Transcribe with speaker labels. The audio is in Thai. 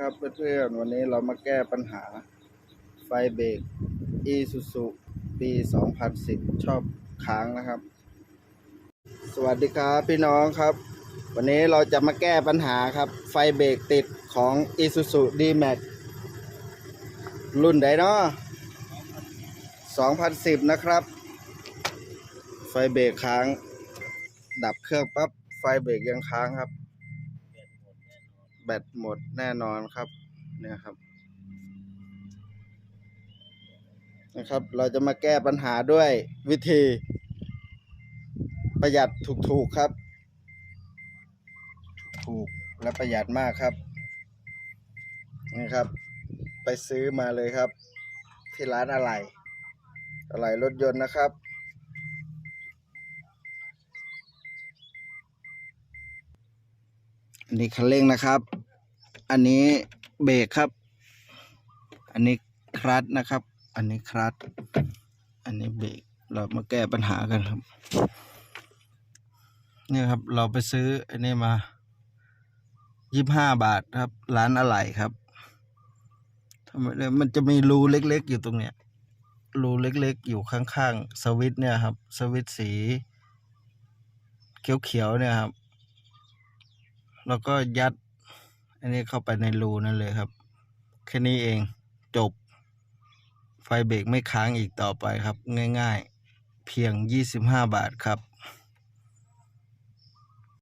Speaker 1: ครับเพื่อนๆวันนี้เรามาแก้ปัญหาไฟเบรก Isuzu ปี 2010 ชอบค้างนะครับ สวัสดีครับพี่น้องครับ วันนี้เราจะมาแก้ปัญหาครับ ไฟเบรกติดของ Isuzu D-Max รุ่นใดเนาะ2010 นะครับ ไฟเบรกค้าง ดับเครื่องปั๊บไฟเบรกยังค้างครับ แบตหมดแน่นอนครับเนี่ยครับนะครับ เราจะมาแก้ปัญหาด้วยวิธี ประหยัดถูกๆครับ ถูกและประหยัดมากครับนี่ครับ ไปซื้อมาเลยครับ ที่ร้านอะไหล่อะไหล่รถยนต์นะครับ อันนี้คันเร่งนะครับ อันนี้เบรกครับ อันนี้คลัตนะครับ อันนี้คลัตอันนี้เบรกเรามาแก้ปัญหากันครับเนี่ยครับเราไปซื้ออันนี้มายี่ห้าบาทครับ ร้านอะไหล่ครับทำไมเนี่ยมันจะมีรูเล็กๆอยู่ตรงเนี้ยรูเล็กๆอยู่ข้างๆสวิตเนี่ยครับ สวิตสี เขียวๆเนี่ยครับ แล้วก็ยัด อันนี้เข้าไปในรูนั่นเลยครับ แค่นี้เองจบ ไฟเบรกไม่ค้างอีกต่อไปครับ ง่ายๆ เพียง 25 บาทครับ